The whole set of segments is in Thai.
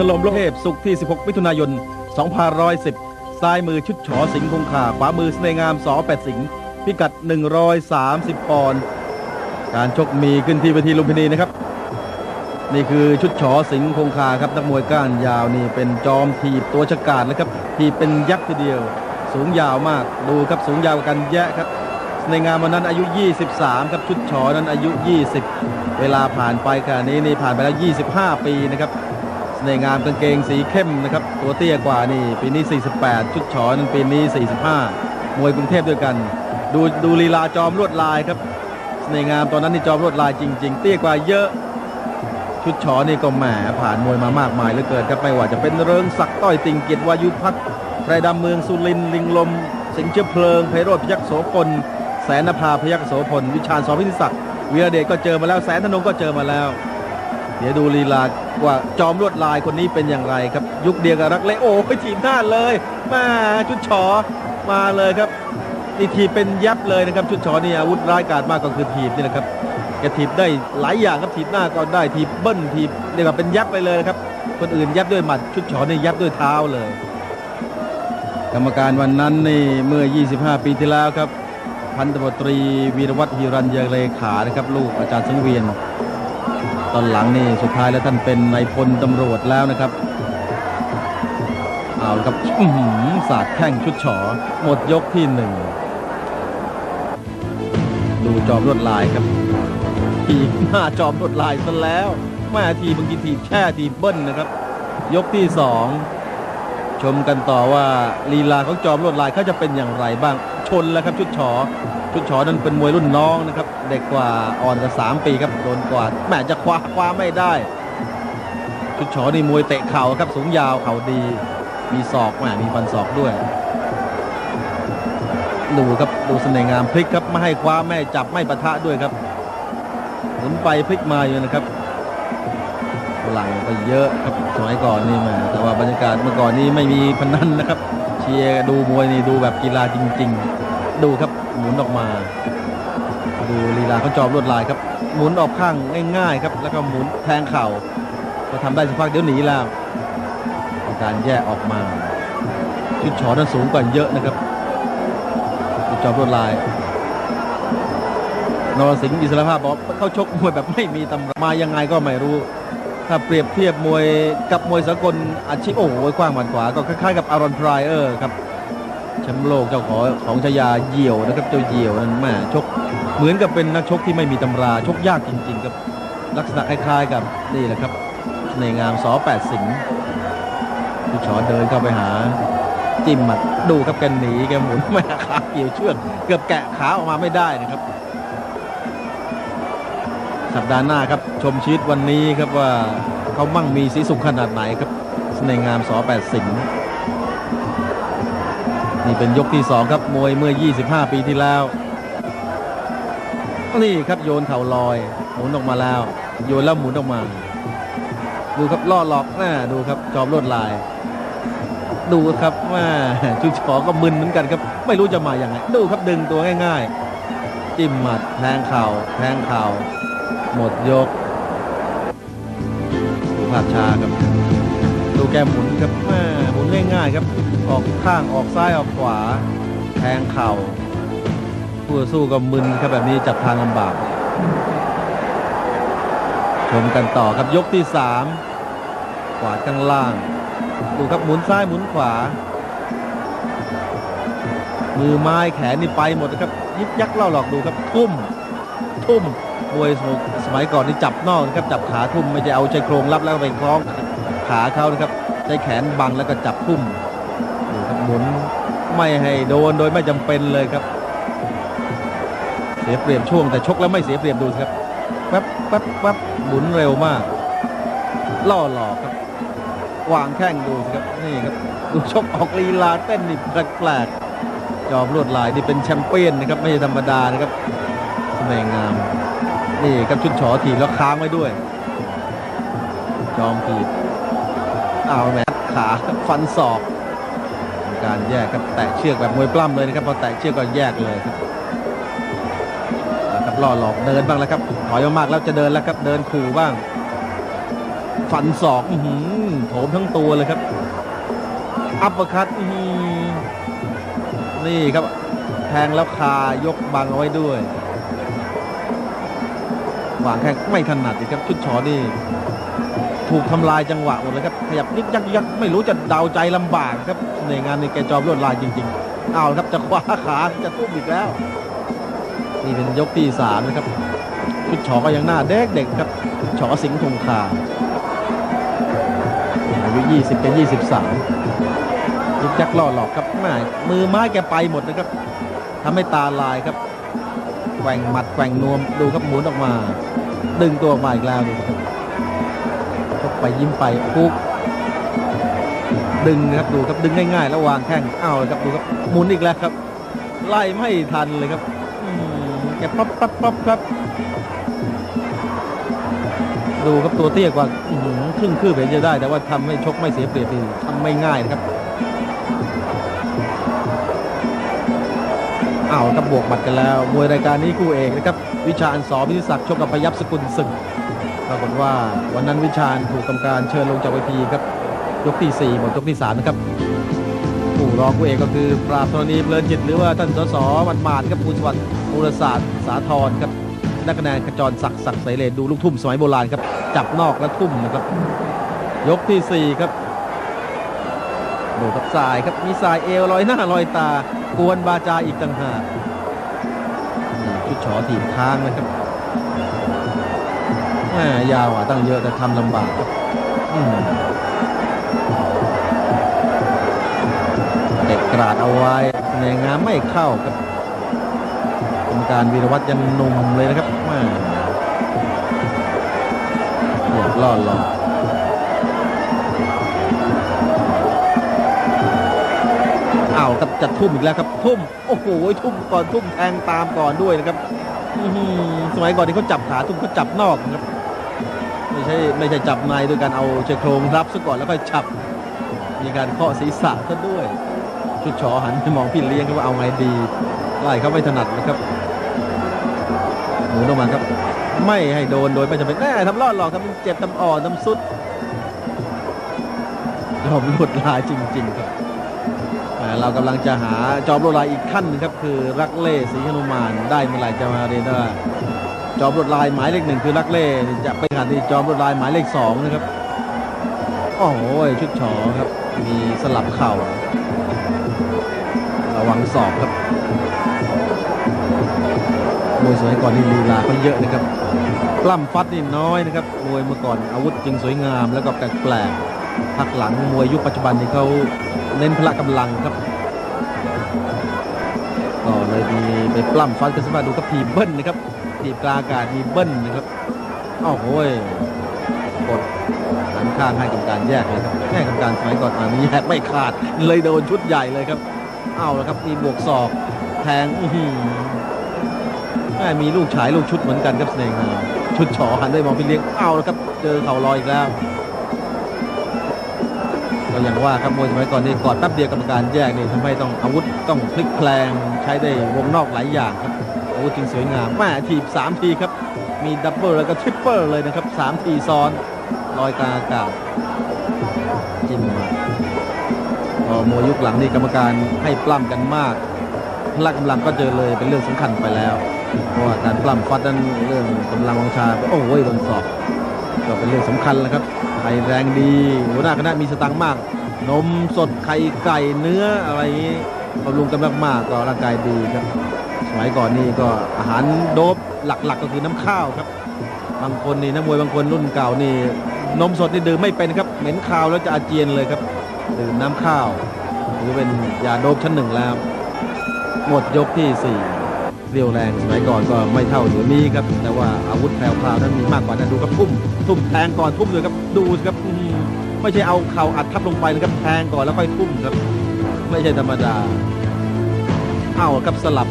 ถล่มโลกเทพสุขที่ 16 มิถุนายน 2510 ซ้ายมือชุดฉอสิงห์คงคาขวามือสเนงามสอแปดสิงห์พิกัด 130 ปอนด์การชกมีขึ้นที่เวทีลุมพินีนะครับ นี่คือชุดฉอสิงห์คงคาครับนักมวยก้านยาวนี่เป็นจอมทีบตัวฉกาจนะครับ ทีเป็นยักษ์ทีเดียว สูงยาวมากดูครับสูงยาวกันแยะครับในงานวันนั้นอายุ 23 ครับชุดฉอนั้นอายุ 20 เวลาผ่านไปขณะนี้นี่ผ่านไปแล้ว 25 ปีนะครับ ในงามกางเกงสีเข้มนะครับ ตัวเตี้ยกว่านี่ ปีนี้ 48 ชุดฉอนั้นปีนี้ 45 มวยกรุงเทพด้วยกัน ดูดูลีลาจอมลวดลายครับในงามตอนนั้นนี่จอมลวดลายจริง ๆ เตี้ยกว่าเยอะ ชุดฉอนี่ก็แหมผ่านมวยมามากมายเหลือเกินครับไม่ว่าจะเป็นเริงศักดิ์ต้อยติงเกียรติวายุพัฒน์ไพรดำเมืองสุรินลิงลม สิงเชื้อเพลิงไพโรธพยัคฆ์โสพลแสนนภาพยัคฆ์โสพลวิชาญสอพิธิศักดิ์วีระเดชก็เจอมาแล้วแสนธนงก็เจอมาแล้ว เดี๋ยวดูลีลาว่าจอมลวดลายคนนี้เป็นอย่างไรครับ ยุคเดียวกับรักเละโอ้ไปทีมหน้าเลยมาชุดฉอมาเลยครับนี่ทีเป็นยับเลยนะครับ ชุดฉอนี่อาวุธร้ายกาจมากก็คือทีบนี่แหละครับแกถีบได้หลายอย่างครับถีบหน้าก็ได้ถีบเบิ้ลถีบเรียกว่าเป็นยับไปเลยนะครับ คนอื่นยับด้วยหมัดชุดฉอนี่ยับด้วยเท้าเลย กรรมการวันนั้นนี่เมื่อ 25 ปีที่แล้วครับพันตำรวจตรีวีรวัตรฮิรัญเยเลขานะครับ ลูกอาจารย์สังเวียน ตอนหลังนี่สุดท้ายแล้วท่านเป็นนายพลตำรวจแล้วนะครับ เอาครับสาดแข้งชุดฉอหมดยกที่หนึ่งดูจอมลวดลายครับทีบหน้าจอมลวดลายซะแล้วแม่ทีบางทีทีบแช่ทีบเบิ้ลนะครับ ยกที่สองชมกันต่อว่าลีลาของจอมลวดลายเขาจะเป็นอย่างไรบ้างชนแล้วครับชุดฉอ ชุดฉอนั้นเป็นมวยรุ่นน้องนะครับ เด็กกว่าอ่อนกันสามปีครับโดนกว่าแม่จะคว้าคว้าไม่ได้ชุดฉอนี่มวยเตะเข่าครับสูงยาวเข่าดี มีศอกแหมมีฟันศอกด้วยดูครับดูเสน่ห์งามพลิกครับไม่ให้คว้าไม่จับไม่ปะทะด้วยครับหมุนไปพลิกมาอยู่นะครับหลังก็เยอะครับสมัยก่อนนี่แหมาแต่ว่าบรรยากาศเมื่อก่อนนี้ไม่มีพนันนะครับ เชียร์ดูมวยนี่ดูแบบกีฬาจริง ๆ ดูครับ หมุนออกมา ดูลีลาเขาจอมลวดลายครับ หมุนออกข้างง่ายๆครับ แล้วก็หมุนแทงเข่าพอทำได้สักพักเดี๋ยวหนีแล้วการแยกออกมาชุดฉอนั้นสูงกว่าเยอะนะครับจอมลวดลายนรสิงห์อิสระภาพบอกเขาชกมวยแบบไม่มีตำรามายังไงก็ไม่รู้ ถ้าเปรียบเทียบมวยกับมวยสากลอาชีพโอ้โหกว้างหมันขวาก็คล้ายๆกับอารอนไพรเออร์ครับ ชมป์โลกเจ้าของของชายาเหยี่ยวนะครับเจ้าเหยี่ยวนั้นแม่ชกเหมือนกับเป็นนักชกที่ไม่มีตำราชกยากจริง ๆ ครับลักษณะคล้ายๆกับนี่แหละครับในงามสอแปดสิงห์ผู้ชอเดินเข้าไปหาจิ้มหมัดดูครับแกหนีแกหมุนแม่ขาเกี่ยวเชือกเกือบแกะขาออกมาไม่ได้นะครับ สัปดาห์หน้าครับชมชีวิตวันนี้ครับว่าเขามั่งมีสีสุขขนาดไหนครับในงามสอแปดสิงห์ นี่เป็นยกที่สองครับมวยเมื่อ 25 ปีที่แล้ว นี่ครับโยนเข่าลอยหมุนออกมาแล้ว โยนแล้วหมุนออกมา ดูครับล่อหลอกแม่ดูครับจอมลวดลาย ดูครับแม่ชุดชอก็มึนเหมือนกันครับ ไม่รู้จะมาอย่างไงดูครับดึงตัวง่ายๆ จิ้มหมัดแทงเข่าแทงเข่าหมดยกดูภาพช้าครับ ดูแกหมุนครับแม่หมุนง่ายๆครับ ออกข้างออกซ้ายออกขวา แทงเข่าผู้ต่อสู้ก็มึนครับแบบนี้จับทางลำบากชมกันต่อครับยกที่สามขวาข้างล่าง ดูครับหมุนซ้ายหมุนขวา มือไม้แขนนี่ไปหมดนะครับ ยิบยักเล่าหลอกดูครับทุ่ม ทุ่มมวยสมัยก่อนนี่จับนอกนะครับจับขาทุ่มไม่ใช่เอาใจโครงรับแล้วไปคล้อง ขาเขานะครับ ใช้แขนบังแล้วก็จับทุ่มดูครับหมุนไม่ให้โดนโดยไม่จำเป็นเลยครับ เสียเปรียบช่วงแต่ชกแล้วไม่เสียเปรียบดูครับแป๊บแป๊บแป๊บหมุนเร็วมาก ล่อหลอกครับ วางแข้งดูสิครับนี่ครับดูชกออกลีลาเต้นนี่แปลกๆจอมลวดลายนี่เป็นแชมเปี้ยนนะครับไม่ใช่ธรรมดานะครับสมัยงามนี่ครับชุดฉอถีบแล้วค้างไว้ด้วย จอมถีบ เอาแมขาฟันศอกการแยกครับแตะเชือกแบบมวยปล้ำเลยนะครับพอแตะเชือกก็แยกเลยครับครับล่อหลอกเดินบ้างแล้วครับถอยมากๆแล้วจะเดินแล้วครับเดินขู่บ้าง ฟันศอกหือโถมทั้งตัวเลยครับ อัปเปอร์คัตนี่ครับ แทงแล้วคายกบังเอาไว้ด้วยวางแข้งไม่ถนัดอีกครับชุดชอนี่ ถูกทำลายจังหวะหมดเลยครับขยับนิกยักยักไม่รู้จะเดาใจลำบากครับในงานในแกจอมลวดลายจริง ๆ เอาครับจะคว้าขาจะทุ่มอีกแล้ว นี่เป็นยกที่สามนะครับชุดชอก็ยังหน้าเด็กเด็กๆครับชอสิงห์ธงคาอายุ 20เป็น23ยึกยักล่อหลอกครับแม่มือไม้แกไปหมดนะครับทำให้ตาลายครับแกว่งหมัดแกว่งนวมดูครับหมุนออกมา ดึงตัวออกมาอีกแล้วดูครับ ไปยิ้มไปคุกดึงครับดูครับดึงง่ายๆ แล้ววางแข้งเอาเลยครับดูครับหมุนอีกแล้วครับ ไล่ไม่ทันเลยครับแกปั๊บปั๊บปั๊บครับ ดูครับตัวเตี้ยกว่าครึ่งคืบเห็นจะได้ แต่ว่าทำให้ชกไม่เสียเปรียบนี่ทำไม่ง่ายนะครับเอาวครับบวกบัตรกันแล้ว มวยรายการนี้คู่เอกนะครับ วิชาอันสอพิธิศักดิ์ชกกับพยับสกุลศึก ปรากฏว่าวันนั้นวิชาญถูกกรรมการเชิญลงจากเวทีครับ ยกที่ 4 หมดยกที่ 3 นะครับ ผู้รองผู้เอกก็คือปราบธรณีเพลินจิตหรือว่าท่านสสมันมาดครับภูสวัสดิ์มูลศาสตร์สาธรครับได้คะแนนขจรศักดิ์ศักดิ์ใสเลดดูลูกทุ่มสมัยโบราณครับ จับนอกและทุ่มนะครับ ยกทีสี่ 4 ครับดูครับสายครับมีสายเอวลอยหน้าลอยตากวนบาจาอีกต่างหากชุดฉอถีบค้างนะครับ แหมยาวกว่าตั้งเยอะแต่ทำลำบากเด็กกราดเอาไว้ในงามไม่เข้าครับกรรมการวีรวัตรยังหนุ่มเลยนะครับแมาเรียบล่อหลอกเอาครับจัดทุ่มอีกแล้วครับ ทุ่มโอ้โหทุ่มก่อนทุ่มแทงตามก่อนด้วยนะครับสมัยก่อนที่เขาจับขาทุ่มเขาจับนอกนะครับ ไม่ใช่ไม่ใช่จับในโดยการเอาเชายโครงรับซะก่อนแล้วค่อยจับ มีการเคาะศีรษะซะด้วย ชุดชอหันไปมองพี่เลี้ยงครับว่าเอาไงดีไล่เขาไม่ถนัดนะครับหมุนออกมาครับ ไม่ให้โดนโดยไม่จำเป็นแน่ทำรอดหรอกครับมันเจ็บทำอ่อนทำสุดยอมหลุดลายจริง ๆ ครับเรากำลังจะหาจอมลวดลายอีกขั้นหนึงครับ คือรักเล่ศรีหนุมานได้เมื่อไหร่จะมาเรียนได้ จอมลวดลายหมายเลขหนึ่งคือรักเล่จะไปหาที่จอมลวดลายหมายเลขสองนะครับโอ้โหชุดชอครับ มีสลับเข่า ระวังศอกครับมวยสมัยก่อนนี่ลีลาเขาเยอะนะครับปล้ำฟัดนี่น้อยนะครับมวยเมื่อก่อนอาวุธจึงสวยงามแล้วก็แปลกๆพักหลังมวยยุคปัจจุบันนี่เขาเน้นพละกำลังครับก็เลยมีไปปล้ำฟัดกันสมาดูครับทีเบิ้ลนะครับ ทีบกลางอากาศมีเบิ้ลนะครับอ้าวโอ้ยกดหันข้างให้กรรมการแยกเลยครับแค่กรรมการสมัยก่อนมานี้แยกไม่ขาดเลยโดนชุดใหญ่เลยครับเอาแล้วครับมีบวกศอกแทงอื้อหือแม่มีลูกฉายลูกชุดเหมือนกันครับเสน่ห์งาชุดฉอหันได้มองพี่เลี้ยงเอาแล้วครับเจอเข่าลอยอีกแล้วก็อย่างว่าครับมวยสมัยก่อนนี่กอดแป๊บเดียวกรรมการแยกนี่ทำให้ต้องอาวุธต้องพลิกแพลงใช้ได้วงนอกหลายอย่างครับ อาวุธจริงสวยงามแม่ทีบสามทีครับ มีดับเบิลแล้วก็ทริปเปิลเลยนะครับสามทีซ้อนลอยกาอากาศจิ้มมาพอมวยยุคหลังนี่กรรมการให้ปล้ำกันมากพละกำลังก็เจอเลยเป็นเรื่องสำคัญไปแล้ว เพราะว่าการปล้ำฟัดนั้นเรื่องกำลังวังชา โอ้ยโดนสอบก็เป็นเรื่องสำคัญแล้วครับไข่แรงดีหัวหน้าคณะมีสตังค์มาก นมสดไข่ไก่เนื้ออะไรอย่างนี้บำรุงกันมากๆก็ร่างกายดีครับ มัยก่อนนี่ก็อาหารโดบหลักๆก็คือน้ำข้าวครับ บางคนนี่นักมวยบางคนรุ่นเก่านี่นมสดนี่ดื่มไม่เป็นครับเหม็นคาวแล้วจะอาเจียนเลยครับดื่มน้ำข้าวหรือเป็นยาโดบชั้นหนึ่งแล้วหมดยกที่สี่เรียวแรงสมัยก่อนก็ไม่เท่าเดี๋ยวนี้ครับ แต่ว่าอาวุธแพรวๆนั้นมีมากกว่านั้นดูครับทุ่มทุ่มแทงก่อนทุ่มเลยครับดูครับไม่ใช่เอาเข่าอัดทับลงไปนะครับแทงก่อนแล้วค่อยทุ่มครับ ไม่ใช่ธรรมดาเอาครับสลับ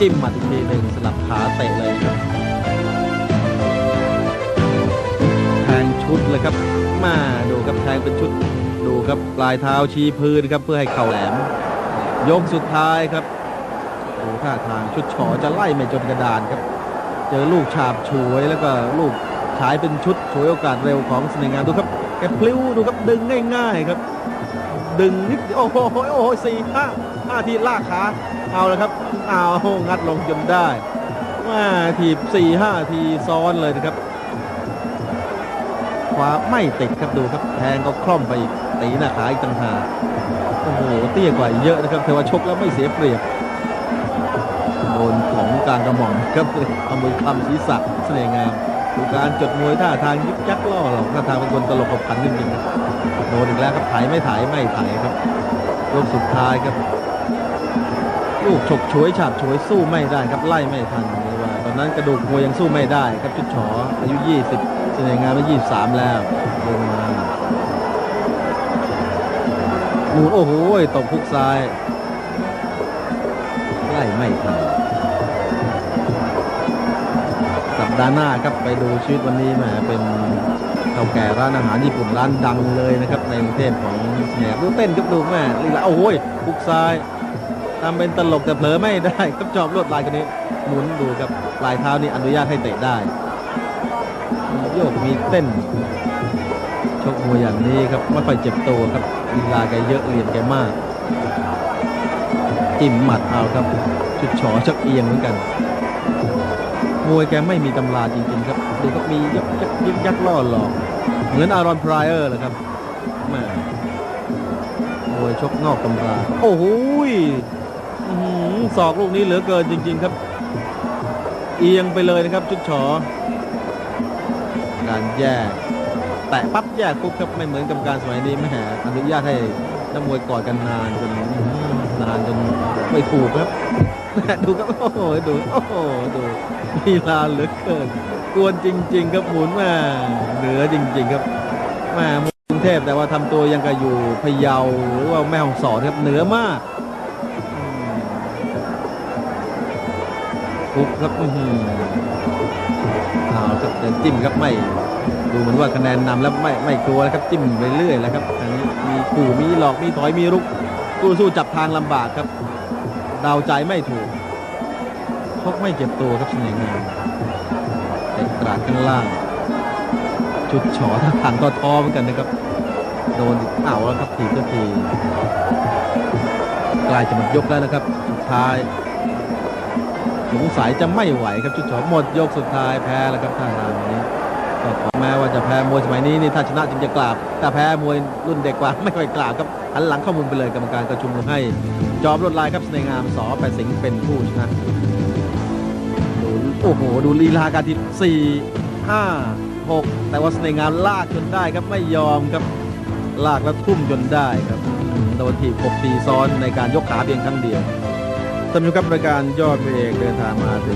จิ้มหมาอีกทีหนึ่งสลับขาเตะเลยครับแทงชุดเลยครับมาดูครับแทงเป็นชุดดูครับปลายเท้าชี้พื้นครับเพื่อให้เข่าแหลม ยกสุดท้ายครับดูท่าทางชุดฉอจะไล่ไม่จนกระดานครับ เจอลูกฉาบฉวยแล้วก็ลูกฉายเป็นชุดฉวยโอกาสเร็วของสน่ห์งามดูครับแกพลิ้วดูครับดึงง่าย ๆครับ ดึงนิดโอ้โหโอ้โหสี่ห้าห้าทีลากขา เอาแล้วครับเอางัดลงจนได้ว่าทีบสี่ห้าทีซ้อนเลยนะครับขวาไม่ติดครับดูครับแทงก็คล่อมไปอีกตีหน้าขาอีกต่างหากโอ้โหเตี้ยกว่าเยอะนะครับแต่ว่าชกแล้วไม่เสียเปรียบโดนของกลางกระหม่อมครับเอามือคำศีรษะเสน่ห์งามดูการจดมวยท่าทางยึกยักล่อหลอกท่าทางเป็นคนตลกขบขันจริงๆโดนอีกแล้วครับถ่ายไม่ถ่ายไม่ถ่ายครับลูกสุดท้ายครับ ลูกฉกฉวยฉาบฉวยสู้ไม่ได้ครับไล่ไม่ทันเลยว่าตอนนั้นกระดูกมวยยังสู้ไม่ได้ครับชุดฉออายุ 20เสน่ห์งานมา23 แล้วลงมาหมุนโอ้โหตบพุกซ้ายไล่ไม่ทันสัปดาห์หน้าครับไปดูชีวิตวันนี้แหมเป็นเท่าแก่ร้านอาหารญี่ปุ่นร้านดังเลยนะครับในกรุงเทพของแหนดูเต้นครับดูแม่ลีลาโอ้ยบุกซ้าย ทำเป็นตลกแต่เผลอไม่ได้ครับจอบลวดลายคนนี้หมุนดูครับปลายเท้านี่อนุญาตให้เตะได้มีโยกมีเต้นชกมวยอย่างนี้ครับไม่ค่อยเจ็บตัวครับลีลาแกเยอะเหรียญแกมาก จิ้มหมัดเอาครับชุดฉอชักเอียงเหมือนกันมวยแกไม่มีตำราจริงๆครับดูก็มียักยักยักยักล่อหลอก เหมือนอารอนพรายเออร์เลยครับแม่มวยชกนอกตำรา โอ้โห ศอกลูกนี้เหลือเกินจริง ๆ ครับ เอียงไปเลยนะครับชุดชอการแยกแตะปั๊บแยกปุ๊บครับไม่เหมือนกับการสมัยนี้แม่อนุญาตให้นักมวยกอดกันนานจนนานจนไม่ถูกครับดูครับโอ้โหดูโอ้โหดูลีลาเหลือเกินกวนจริง ๆ ครับหมุนมาเหนือจริง ๆ ครับแม่กรุงเทพแต่ว่าทำตัวยังกับอยู่พะเยาหรือว่าแม่ฮ่องสอนครับเหนือมากุกครับอื้อหือเอาครับเดินจิ้มครับไม่ ดูเหมือนว่าคะแนนนำแล้วไม่ไม่กลัวแล้วครับจิ้มไปเรื่อยแล้วครับอันนี้มีขู่มีหลอกมีถอยมีรุกสู้สู้จับทางลำบากครับเดาใจไม่ถูกพกไม่เจ็บตัวครับเสน่ห์งามเตะกราดข้างล่างชุดฉอท่าทางก็ท้อเหมือนกันนะครับ โดนเอาแล้วครับทีก็ทีกลายจะหมดยกแล้วนะครับสุดท้าย สงสัยจะไม่ไหวครับชุดฉอหมดยกสุดท้ายแพ้แล้วครับท่าทางนี้ก็ขอแม้ว่าจะแพ้มวยสมัยนี้นี่ถ้าชนะจึงจะกราบแต่แพ้มวยรุ่นเด็กกว่าไม่ค่อยกราบครับหันหลังข้ามุมไปเลยกรรมการก็ชุมนุมให้ จอมลวดลายครับเสน่งามสอแปดสิงเป็นผู้ชนะดูโอ้โหดูลีลาการที่สี่ห้าหกแต่ว่าเสน่งามลากจนได้ครับไม่ยอมครับลากแล้วทุ่มจนได้ครับโดนทีบกบตีซ้อนในการยกขาเพียงครั้งเดียว ท่านผู้ชมครับรายการยอดพระเอกเดินทางมาถึง